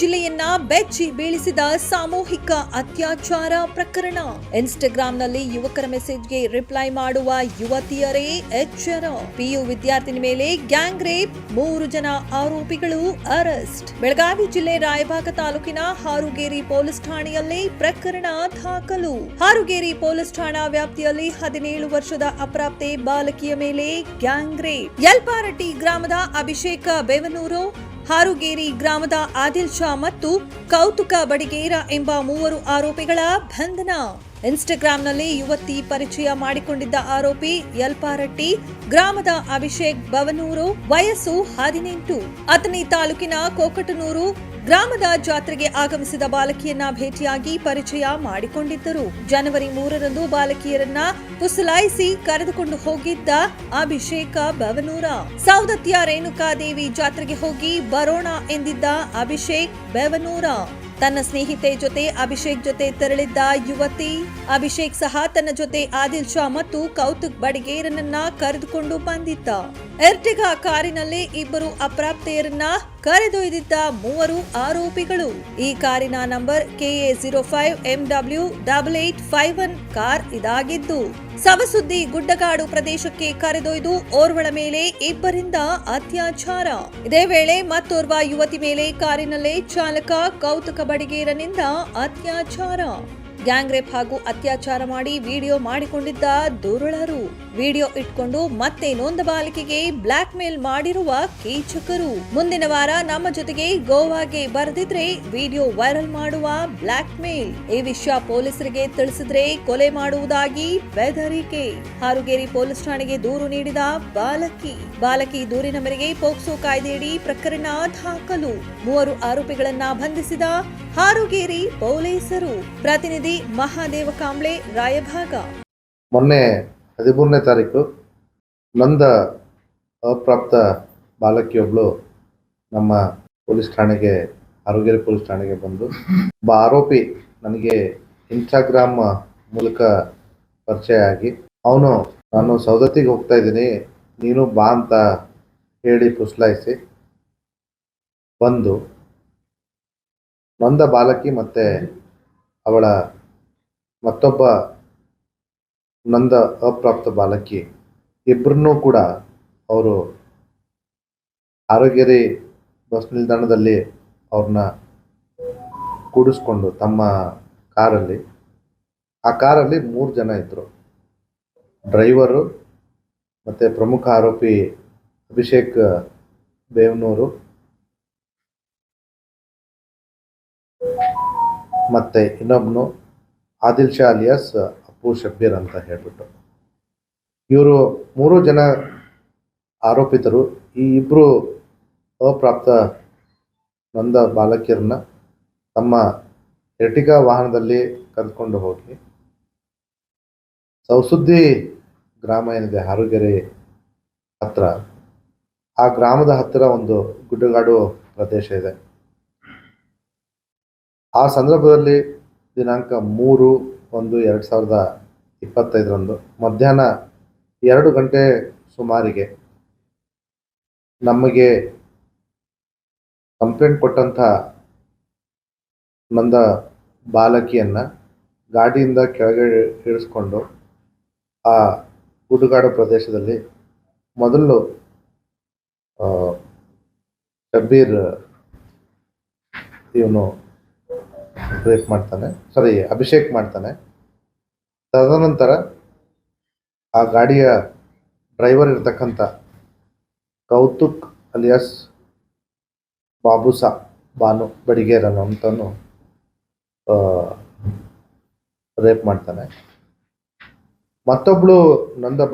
ಜಿಲ್ಲೆಯನ್ನ ಬೆಚ್ಚಿ ಬೀಳಿಸಿದ ಸಾಮೂಹಿಕ ಅತ್ಯಾಚಾರ ಪ್ರಕರಣ. ಇನ್ಸ್ಟಾಗ್ರಾಂನಲ್ಲಿ ಯುವಕರ ಮೆಸೇಜ್ಗೆ ರಿಪ್ಲೈ ಮಾಡುವ ಯುವತಿಯರೇ ಎಚ್ಚರ. ಪಿಯು ವಿದ್ಯಾರ್ಥಿನಿ ಮೇಲೆ ಗ್ಯಾಂಗ್ ರೇಪ್, ಮೂರು ಜನ ಆರೋಪಿಗಳು ಅರೆಸ್ಟ್. ಬೆಳಗಾವಿ ಜಿಲ್ಲೆ ರಾಯಭಾಗ ತಾಲೂಕಿನ ಹಾರುಗೇರಿ ಪೊಲೀಸ್ ಠಾಣೆಯಲ್ಲಿ ಪ್ರಕರಣ ದಾಖಲು. ಹಾರುಗೇರಿ ಪೊಲೀಸ್ ಠಾಣಾ ವ್ಯಾಪ್ತಿಯಲ್ಲಿ ಹದಿನೇಳು ವರ್ಷದ ಅಪ್ರಾಪ್ತೆ ಬಾಲಕಿಯ ಮೇಲೆ ಗ್ಯಾಂಗ್ ರೇಪ್. ಯಲ್ಪಾರಟ್ಟಿ ಗ್ರಾಮದ ಅಭಿಷೇಕ ಬೇವನೂರು ಹಾರುಗೇರಿ ಗ್ರಾಮದ ಆದಿಲ್ ಶಾ ಮತ್ತು ಕೌತುಕ ಬಡಿಗೇರ ಎಂಬ ಮೂವರು ಆರೋಪಿಗಳ ಬಂಧನ. ಇನ್ಸ್ಟಾಗ್ರಾಂನಲ್ಲಿ ಯುವತಿ ಪರಿಚಯ ಮಾಡಿಕೊಂಡಿದ್ದ ಆರೋಪಿ ಯಲ್ಪಾರಟ್ಟಿ ಗ್ರಾಮದ ಅಭಿಷೇಕ್ ಬವನೂರು, ವಯಸ್ಸು ಹದಿನೆಂಟು. ಅತನಿ ತಾಲೂಕಿನ ಕೋಕಟನೂರು ಗ್ರಾಮದ ಜಾತ್ರೆಗೆ ಆಗಮಿಸಿದ ಬಾಲಕಿಯನ್ನ ಭೇಟಿಯಾಗಿ ಪರಿಚಯ ಮಾಡಿಕೊಂಡಿದ್ದರು. ಜನವರಿ ಮೂರರಂದು ಬಾಲಕಿಯರನ್ನ ಪುಸಲಾಯಿಸಿ ಕರೆದುಕೊಂಡು ಹೋಗಿದ್ದ ಅಭಿಷೇಕ ಬವನೂರ. ಸೌದತ್ಯ ರೇಣುಕಾದೇವಿ ಜಾತ್ರೆಗೆ ಹೋಗಿ ಬರೋಣ ಎಂದಿದ್ದ ಅಭಿಷೇಕ್ ಬೆವನೂರ. ತನ್ನ ಸ್ನೇಹಿತೆ ಜೊತೆ ಅಭಿಷೇಕ್ ಜೊತೆ ತೆರಳಿದ್ದ ಯುವತಿ. ಅಭಿಷೇಕ್ ಸಹ ತನ್ನ ಜೊತೆ ಆದಿಲ್ ಶಾ ಮತ್ತು ಕೌತುಕ್ ಬಡಿಗೇರನನ್ನ ಕರೆದುಕೊಂಡು ಬಂದಿದ್ದ. ಎರ್ಟಿಗಾ ಕಾರಿನಲ್ಲಿ ಇಬ್ಬರು ಅಪ್ರಾಪ್ತೆಯರನ್ನ ಕರೆದೊಯ್ದಿದ್ದ ಮೂವರು ಆರೋಪಿಗಳು. ಈ ಕಾರಿನ number K A zero five M W double eight five one car ಇದಾಗಿದ್ದು. ಸವಸುದ್ದಿ ಗುಡ್ಡಗಾಡು ಪ್ರದೇಶಕ್ಕೆ ಕರೆದೊಯ್ದು ಓರ್ವಳ ಮೇಲೆ ಇಬ್ಬರಿಂದ ಅತ್ಯಾಚಾರ. ಇದೇ ವೇಳೆ ಮತ್ತೋರ್ವ ಯುವತಿ ಮೇಲೆ ಕಾರಿನಲ್ಲೇ ಚಾಲಕ ಕೌತುಕ ಬಡಿಗೇರನಿಂದ ಅತ್ಯಾಚಾರ. ಗ್ಯಾಂಗ್ ರೇಪ್ ಹಾಗೂ ಅತ್ಯಾಚಾರ ಮಾಡಿ ವಿಡಿಯೋ ಮಾಡಿಕೊಂಡಿದ್ದ ದುರುಳರು. ವಿಡಿಯೋ ಇಟ್ಕೊಂಡು ಮತ್ತೆ ನೊಂದ ಬಾಲಕಿಗೆ ಬ್ಲಾಕ್ ಮೇಲ್ ಮಾಡಿರುವ ಕೀಚಕರು. ಮುಂದಿನ ವಾರ ನಮ್ಮ ಜೊತೆಗೆ ಗೋವಾಗೆ ಬರೆದಿದ್ರೆ ವಿಡಿಯೋ ವೈರಲ್ ಮಾಡುವ ಬ್ಲಾಕ್ ಮೇಲ್ ಈ ವಿಷಯ ಪೊಲೀಸರಿಗೆ ತಿಳಿಸಿದ್ರೆ ಕೊಲೆ ಮಾಡುವುದಾಗಿ ಬೆದರಿಕೆ. ಹಾರುಗೇರಿ ಪೊಲೀಸ್ ಠಾಣೆಗೆ ದೂರು ನೀಡಿದ ಬಾಲಕಿ. ಬಾಲಕಿ ದೂರಿನ ಮೇರೆಗೆ ಪೋಕ್ಸೋ ಕಾಯ್ದೆಯಡಿ ಪ್ರಕರಣ ದಾಖಲು. ಮೂವರು ಆರೋಪಿಗಳನ್ನ ಬಂಧಿಸಿದ ಹಾರುಗೇರಿ ಪೊಲೀಸರು. ಪ್ರತಿನಿಧಿ ಮಹಾದೇವ ಕಾಂಬ್ಳೆ, ರಾಯಭಾಗ. ಮೊನ್ನೆ ಹದಿಮೂರನೇ ತಾರೀಕು ನೊಂದ ಅಪ್ರಾಪ್ತ ಬಾಲಕಿಯೊಬ್ಬಳು ನಮ್ಮ ಪೊಲೀಸ್ ಠಾಣೆಗೆ ಆರೋಗ್ಯ ಪೊಲೀಸ್ ಠಾಣೆಗೆ ಬಂದು ಒಬ್ಬ ಆರೋಪಿ ನನಗೆ ಇನ್ಸ್ಟಾಗ್ರಾಮ್ ಮೂಲಕ ಪರಿಚಯ ಆಗಿ, ಅವನು, ನಾನು ಸೌದತ್ತಿಗೆ ಹೋಗ್ತಾ ಇದ್ದೀನಿ, ನೀನು ಬಾ ಅಂತ ಹೇಳಿ ಪುಸ್ಲಾಯಿಸಿ ಬಂದು ನೊಂದ ಬಾಲಕಿ ಮತ್ತು ಅವಳ ಮತ್ತೊಬ್ಬ ನಂದ ಅಪ್ರಾಪ್ತ ಬಾಲಕಿ ಇಬ್ಬರನ್ನೂ ಕೂಡ ಅವರು ಆರೋಗ್ಯರಿ ಬಸ್ ನಿಲ್ದಾಣದಲ್ಲಿ ಅವ್ರನ್ನ ಕೂಡಿಸ್ಕೊಂಡು ತಮ್ಮ ಕಾರಲ್ಲಿ. ಆ ಕಾರಲ್ಲಿ ಮೂರು ಜನ ಇದ್ದರು ಡ್ರೈವರು ಮತ್ತು ಪ್ರಮುಖ ಆರೋಪಿ ಅಭಿಷೇಕ್ ಬೇವನೂರು ಮತ್ತು ಇನ್ನೊಬ್ಬನು ಆದಿಲ್ ಶಾ ಅಲಿಯಾಸ್ ಅಪ್ಪು ಶಬ್ಬೀರ್ ಅಂತ ಹೇಳ್ಬಿಟ್ಟು. ಇವರು ಮೂರು ಜನ ಆರೋಪಿತರು. ಈ ಇಬ್ಬರು ಅಪ್ರಾಪ್ತ ನೊಂದ ಬಾಲಕಿಯರನ್ನ ತಮ್ಮ ಎರ್ಟಿಗಾ ವಾಹನದಲ್ಲಿ ಕರೆದುಕೊಂಡು ಹೋಗಿ ಸೌಸುದ್ದಿ ಗ್ರಾಮ ಏನಿದೆ, ಹಾರುಗೆರೆ ಹತ್ರ, ಆ ಗ್ರಾಮದ ಹತ್ತಿರ ಒಂದು ಗುಡ್ಡಗಾಡು ಪ್ರದೇಶ ಇದೆ. ಆ ಸಂದರ್ಭದಲ್ಲಿ ದಿನಾಂಕ ಮೂರು ಒಂದು ಎರಡು ಸಾವಿರದ ಇಪ್ಪತ್ತೈದರಂದು ಮಧ್ಯಾಹ್ನ ಎರಡು ಗಂಟೆ ಸುಮಾರಿಗೆ ನಮಗೆ ಕಂಪ್ಲೇಂಟ್ ಕೊಟ್ಟಂಥ ನಂದ ಬಾಲಕಿಯನ್ನು ಗಾಡಿಯಿಂದ ಕೆಳಗೆ ಇಳಿಸ್ಕೊಂಡು ಆ ಗುಡ್ಡುಗಾಡು ಪ್ರದೇಶದಲ್ಲಿ ಮೊದಲು ಆ, ಶಬ್ಬೀರ್ ಇವನು ರೇಪ್ ಮಾಡ್ತಾನೆ ಸಾರಿ ಅಭಿಷೇಕ್ ಮಾಡ್ತಾನೆ. ತದನಂತರ ಆ ಗಾಡಿಯ ಡ್ರೈವರ್ ಇರ್ತಕ್ಕಂಥ ಕೌತುಕ್ ಅಲಿಯಾಸ್ ಬಾಬುಸಾ ಬಾನು ಬಡಿಗೇರನು ಅಂತನು ರೇಪ್ ಮಾಡ್ತಾನೆ. ಮತ್ತೊಬ್ಳು ನಂದ